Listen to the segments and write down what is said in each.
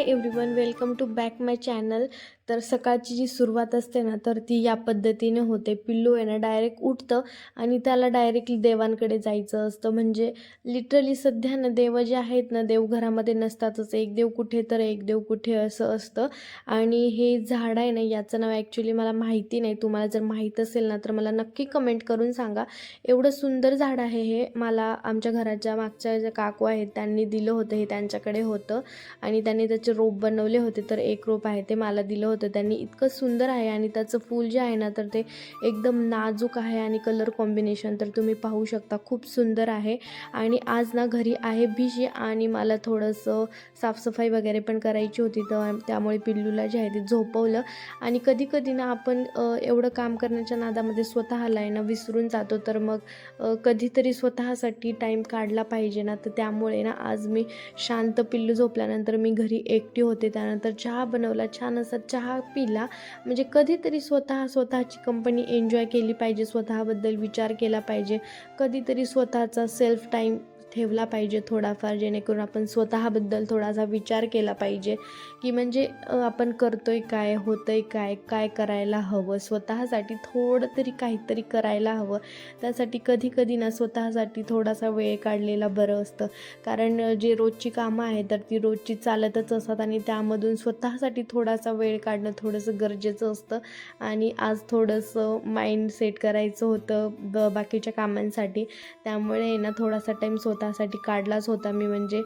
Hi everyone welcome to back my channel तर सकाळची जी सुरुवात असते ना तर ती या पद्धतीने होते. पिल्लू आहे ना डायरेक्ट उठतं आणि त्याला डायरेक्टली देवांकडे जायचं असतं. म्हणजे लिटरली सध्या ना देव जे आहेत ना देवघरामध्ये नसतातच. एक देव कुठे तर एक देव कुठे असं असतं. आणि हे झाड आहे ना याचं नाव ॲक्च्युली मला माहिती नाही. तुम्हाला जर माहीत असेल ना तर मला नक्की कमेंट करून सांगा. एवढं सुंदर झाड आहे हे. मला आमच्या घराच्या मागच्या ज्या काकू आहेत त्यांनी दिलं होतं हे त्यांच्याकडे होतं. आणि त्यांनी त्याचे रोप बनवले होते तर एक रोप आहे ते मला दिलं होतं. त्यांनी इतकं सुंदर आहे आणि त्याचं फूल जे आहे ना तर ते एकदम नाजूक आहे आणि कलर कॉम्बिनेशन तर तुम्ही पाहू शकता. खूप सुंदर आहे. आणि आज ना घरी आहे भिशी आणि मला थोडंसं साफसफाई वगैरे पण करायची होती तर त्यामुळे पिल्लूला जे आहे ते झोपवलं. आणि कधी कधी ना आपण एवढं काम करण्याच्या नादामध्ये स्वतःला आहे ना विसरून जातो. तर मग कधीतरी स्वतःसाठी टाईम काढला पाहिजे ना तर त्यामुळे ना आज मी शांत पिल्लू झोपल्यानंतर मी घरी एक एकटी होते त्यानंतर चहा बनवला छान असा चहा पिला. म्हणजे कधीतरी स्वतः स्वतःची कंपनी एन्जॉय केली पाहिजे स्वतःबद्दल विचार केला पाहिजे. कधीतरी स्वतःचा सेल्फ टाईम ठेवला पाहिजे थोडाफार जेणेकरून आपण स्वतःबद्दल थोडासा विचार केला पाहिजे की म्हणजे आपण करतो आहे काय होतं आहे काय काय करायला हवं स्वतःसाठी थोडं तरी काहीतरी करायला हवं. त्यासाठी कधी कधी ना स्वतःसाठी थोडासा वेळ काढलेला बरं असतं. कारण जे रोजची कामं आहेत तर ती रोजची चालतच असतात आणि त्यामधून स्वतःसाठी थोडासा वेळ काढणं थोडंसं गरजेचं असतं. आणि आज थोडंसं माइंड सेट करायचं होतं ब बाकीच्या कामांसाठी. त्यामुळे आहे ना थोडासा टाईम स्वतः स्वतःसाठी काढलाच होता. मी म्हणजे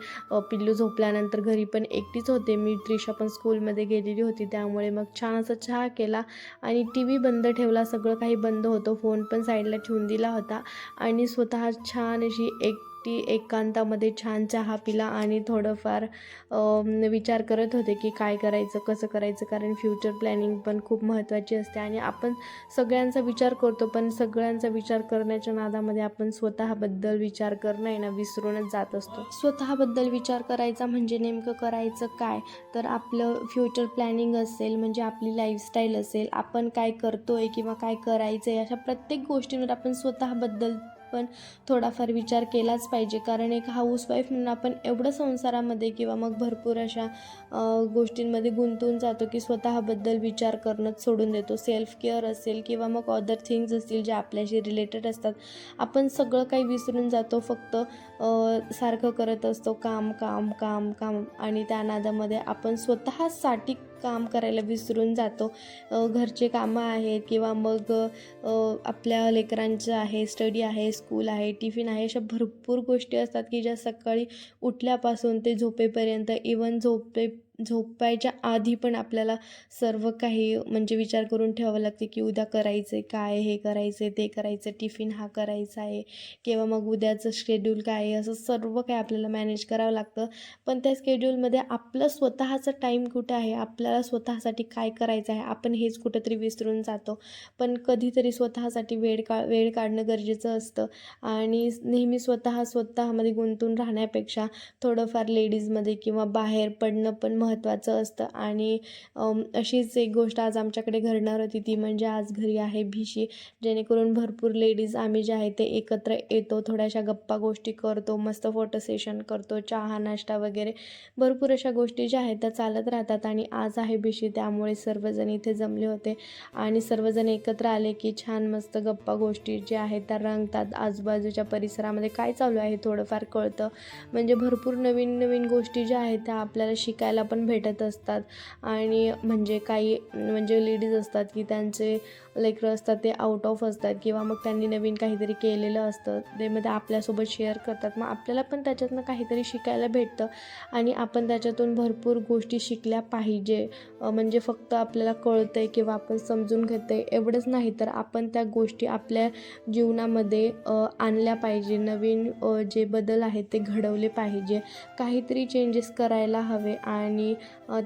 पिल्लू झोपल्यानंतर घरी पण एकटीच होते. मी त्रिशा पण स्कूलमध्ये गेलेली होती. त्यामुळे मग छान असा चहा केला आणि टी व्ही बंद ठेवला. सगळं काही बंद होतं. फोन पण साईडला ठेवून दिला होता. आणि स्वतः छान अशी एक एकटी एकांतामध्ये छान चहा पिला आणि थोडंफार विचार करत होते की काय करायचं कसं करायचं कारण फ्युचर प्लॅनिंग पण खूप महत्त्वाची असते आणि आपण सगळ्यांचा विचार करतो पण सगळ्यांचा विचार करण्याच्या नादामध्ये आपण स्वतःबद्दल विचार करणं आहे ना विसरूनच जात असतो. स्वतःबद्दल विचार करायचा म्हणजे नेमकं करायचं काय? तर आपलं फ्युचर प्लॅनिंग असेल म्हणजे आपली लाईफस्टाईल असेल आपण काय करतो आहे किंवा काय करायचं आहे अशा प्रत्येक गोष्टींवर आपण स्वतःबद्दल पण थोडाफार विचार केलाच पाहिजे. कारण एक हाऊसवाईफ म्हणून आपण एवढं संसारामध्ये किंवा मग भरपूर अशा गोष्टींमध्ये गुंतून जातो की स्वतःबद्दल विचार करणंच सोडून देतो. सेल्फ केअर असेल किंवा मग अदर थिंग्स असतील जे आपल्याशी रिलेटेड असतात. आपण सगळं काही विसरून जातो. फक्त सारखं करत असतो. काम काम काम काम आणि त्या नादामध्ये आपण स्वतःसाठी काम करायला विसरून जातो. घरचे कामं आहेत किंवा मग आपल्या लेकरांचं आहे स्टडी आहे स्कूल आहे टिफिन आहे अशा भरपूर गोष्टी असतात की ज्या सकाळी उठल्यापासून ते झोपेपर्यंत इवन झोपे झोपायच्या आधी पण आपल्याला सर्व काही म्हणजे विचार करून ठेवावं लागते की उद्या करायचं आहे काय हे करायचं आहे ते करायचं आहे टिफिन हा करायचा आहे किंवा मग उद्याचं शेड्यूल काय आहे असं सर्व काही आपल्याला मॅनेज करावं लागतं. पण त्या स्केड्यूलमध्ये आपलं स्वतःचं टाईम कुठं आहे आपल्याला स्वतःसाठी काय करायचं आहे आपण हेच कुठंतरी विसरून जातो. पण कधीतरी स्वतःसाठी वेळ का वेळ काढणं गरजेचं असतं. आणि नेहमी स्वतः स्वतःमध्ये गुंतून राहण्यापेक्षा थोडंफार लेडीजमध्ये किंवा बाहेर पडणं पण महत्त्वाचं असतं. आणि अशीच एक गोष्ट आज आमच्याकडे घडणार होती ती म्हणजे आज घरी आहे भिशी. जेणेकरून भरपूर लेडीज आम्ही जे आहे ते एकत्र येतो थोड्याशा गप्पा गोष्टी करतो मस्त फोटो सेशन करतो चहा नाश्ता वगैरे. भरपूर अशा गोष्टी ज्या आहेत त्या चालत राहतात आणि आज आहे भिशी त्यामुळे सर्वजण इथे जमले होते. आणि सर्वजण एकत्र आले की छान मस्त गप्पा गोष्टी ज्या आहेत त्या रंगतात. आजूबाजूच्या परिसरामध्ये काय चालू आहे थोडंफार कळतं. म्हणजे भरपूर नवीन नवीन गोष्टी ज्या आहेत त्या आपल्याला शिकायला पण पण भेटत असतात. आणि म्हणजे काही म्हणजे लेडीज असतात की त्यांचे लेकरं असतात ते आउट ऑफ असतात किंवा मग त्यांनी नवीन काहीतरी केलेलं असतं ते मध्ये आपल्यासोबत शेअर करतात. मग आपल्याला पण त्याच्यातनं काहीतरी शिकायला भेटतं आणि आपण त्याच्यातून भरपूर गोष्टी शिकल्या पाहिजे. म्हणजे फक्त आपल्याला कळतं आहे किंवा आपण समजून घेतं आहे एवढंच नाही तर आपण त्या गोष्टी आपल्या जीवनामध्ये आणल्या पाहिजे. नवीन जे बदल आहेत ते घडवले पाहिजे. काहीतरी चेंजेस करायला हवे आणि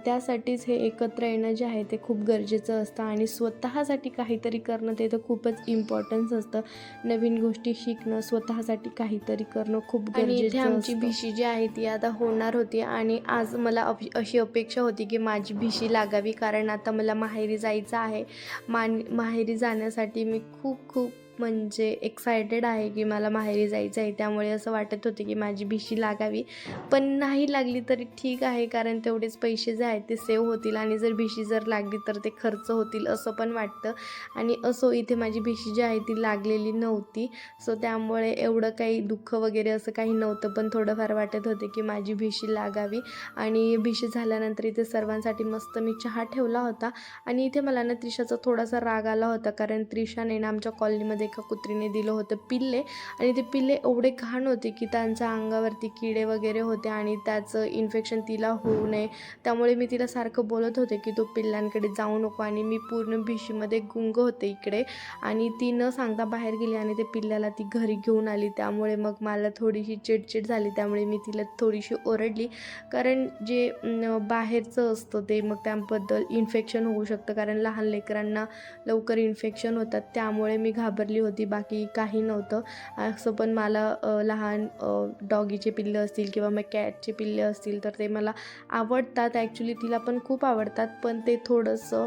त्यासाठीच हे एकत्र येणं जे आहे ते खूप गरजेचं असतं आणि स्वतःसाठी काही काहीतरी करणं ते तर खूपच इम्पॉर्टन्स असतं. नवीन गोष्टी शिकणं स्वतःसाठी काहीतरी करणं खूप गरजेचं आमची. भिशी जी आहे ती आता होणार होती आणि आज मला अप- अशी अपेक्षा होती की माझी भिशी लागावी. कारण आता मला माहेरी जायचं आहे. मान माहेरी जाण्यासाठी मी खूप खूप म्हणजे एक्सायटेड आहे की मला माहेरी जायचं आहे. त्यामुळे असं वाटत होते की माझी भिशी लागावी. पण नाही लागली तरी ठीक आहे कारण तेवढेच पैसे जे आहेत ते सेव्ह होतील आणि जर भिशी जर लागली तर ते खर्च होतील असं पण वाटतं. आणि असो इथे माझी भिशी जी आहे ती लागलेली नव्हती. सो त्यामुळे एवढं काही दुःख वगैरे असं काही नव्हतं. पण थोडंफार वाटत होते की माझी भिशी लागावी. आणि भिशी झाल्यानंतर इथे सर्वांसाठी मस्त मी चहा ठेवला होता. आणि इथे मला ना त्रिशाचा थोडासा राग आला होता कारण त्रिशाने ना आमच्या कॉलनीमध्ये एका कुत्रीने दिलं होतं पिल्ले. आणि ते पिल्ले एवढे घाण होते की त्यांच्या अंगावरती किडे वगैरे होते आणि त्याचं इन्फेक्शन तिला होऊ नये. त्यामुळे मी तिला सारखं बोलत होते की तो पिल्लांकडे जाऊ नको आणि मी पूर्ण भिशीमध्ये गुंग होते इकडे. आणि ती न सांगता बाहेर गेली आणि ते पिल्ल्याला ती घरी घेऊन आली. त्यामुळे मग मला थोडीशी चिडचिड झाली. त्यामुळे मी तिला थोडीशी ओरडली. कारण जे बाहेरचं असतं ते मग त्याबद्दल इन्फेक्शन होऊ शकतं. कारण लहान लेकरांना लवकर इन्फेक्शन होतात. त्यामुळे मी घाबरली होती बाकी काही नव्हतं. असं पण मला लहान डॉगीचे पिल्लं असतील किंवा मग कॅटचे पिल्ले असतील तर ते मला आवडतात. ॲक्च्युली तिला पण खूप आवडतात पण ते थोडंसं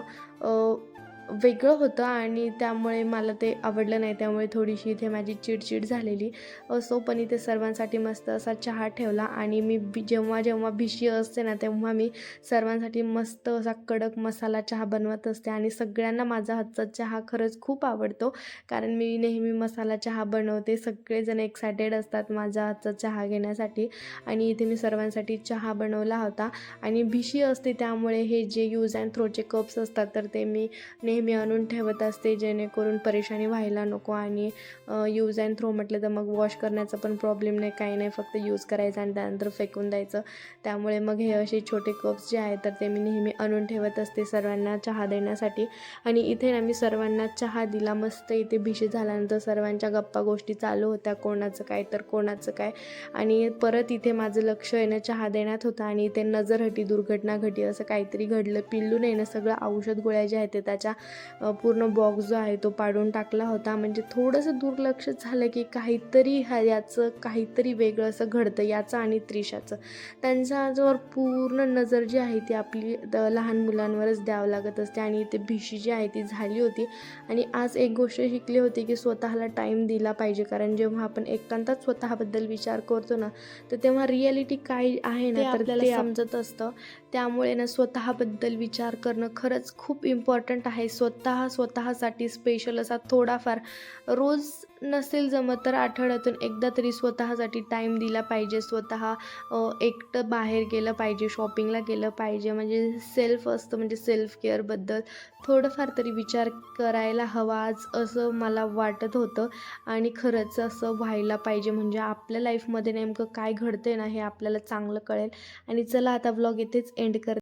वेगळं होतं आणि त्यामुळे मला ते आवडलं नाही. त्यामुळे थोडीशी इथे माझी चिडचिड झालेली. असो पण इथे सर्वांसाठी मस्त असा चहा ठेवला आणि मी बी जेव्हा जेव्हा भिशी असते ना तेव्हा मी सर्वांसाठी मस्त असा कडक मसाला चहा बनवत असते आणि सगळ्यांना माझा हातचा चहा खरंच खूप आवडतो. कारण मी नेहमी मसाला चहा बनवते. सगळेजण एक्सायटेड असतात माझा हातचा चहा घेण्यासाठी आणि इथे मी सर्वांसाठी चहा बनवला होता. आणि भिशी असते त्यामुळे हे जे यूज अँड थ्रोचे कप्स असतात तर ते मी नेहमी आणून ठेवत असते जेणेकरून परेशानी व्हायला नको आणि यूज अँड थ्रो म्हटलं तर मग वॉश करण्याचा पण प्रॉब्लेम नाही काही नाही फक्त यूज करायचं आणि त्यानंतर फेकून द्यायचं. त्यामुळे मग हे असे छोटे कप्स जे आहेत तर ते मी नेहमी आणून ठेवत असते सर्वांना चहा देण्यासाठी. आणि इथे ना मी सर्वांना चहा दिला मस्त इथे भिशी झाल्यानंतर सर्वांच्या गप्पा गोष्टी चालू होत्या कोणाचं काय तर कोणाचं काय. आणि परत इथे माझं लक्ष आहे ना चहा देण्यात होतं आणि इथे नजरहटी दुर्घटना घटी असं काहीतरी घडलं पिल्लू नाही ना सगळं औषध गोळ्या ज्या आहेत ते त्याच्या पूर्ण बॉक्स जो आहे तो पाडून टाकला होता. म्हणजे थोडंसं दुर्लक्ष झालं की काहीतरी ह्या याचं काहीतरी वेगळं असं घडतं याचं आणि त्रिशाचं. त्यांच्यावर पूर्ण नजर जी आहे ती आपली लहान मुलांवरच द्यावं लागत असते आणि इथे भिशी जी आहे ती झाली होती. आणि आज एक गोष्ट शिकली होती की स्वतःला टाईम दिला पाहिजे. कारण जेव्हा आपण एकांतात स्वतःबद्दल विचार करतो ना तर तेव्हा रियालिटी काय आहे ते ना तर आपल्याला ते समजत असतं. त्यामुळे ना स्वतःबद्दल विचार करणं खरंच खूप इम्पॉर्टंट आहे. स्वतः स्वतःसाठी स्पेशल असा थोडाफार. रोज नसेल जमत तर आठवड्यातून एकदा तरी स्वतःसाठी टाईम दिला पाहिजे. स्वतः एकटं बाहेर गेलं पाहिजे शॉपिंगला गेलं पाहिजे. म्हणजे सेल्फ असतं म्हणजे सेल्फ केअरबद्दल थोडंफार तरी विचार करायला हवा आज असं मला वाटत होतं. आणि खरंच असं व्हायला पाहिजे. म्हणजे आपल्या लाईफमध्ये नेमकं काय घडते ना हे आपल्याला चांगलं कळेल. आणि चला आता ब्लॉग इथेच एंड कर